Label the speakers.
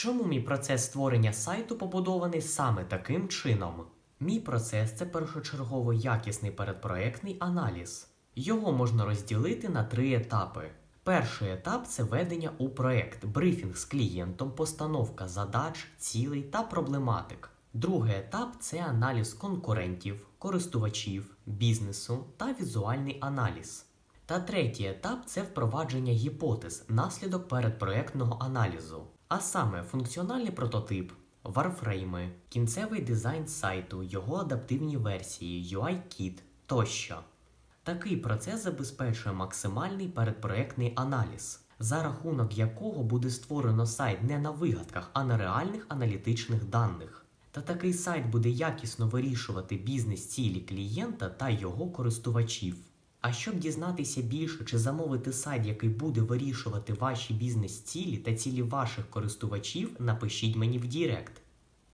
Speaker 1: Чому мій процес створення сайту побудований саме таким чином? Мій процес це першочергово якісний передпроектний аналіз. Його можна розділити на три етапи. Перший етап це введення у проект, брифінг з клієнтом, постановка задач, цілей та проблематик. Другий етап це аналіз конкурентів, користувачів, бізнесу та візуальний аналіз. Та третій етап це впровадження гіпотез, наслідок передпроектного аналізу, а саме функціональний прототип, варфрейми, кінцевий дизайн сайту, його адаптивні версії, UI-кіт тощо. Такий процес забезпечує максимальний передпроектний аналіз, за рахунок якого буде створено сайт не на вигадках, а на реальних аналітичних даних. Та такий сайт буде якісно вирішувати бізнес-цілі клієнта та його користувачів. А щоб дізнатися більше чи замовити сайт, який буде вирішувати ваші бізнес-цілі та цілі ваших користувачів, напишіть мені в Дірект.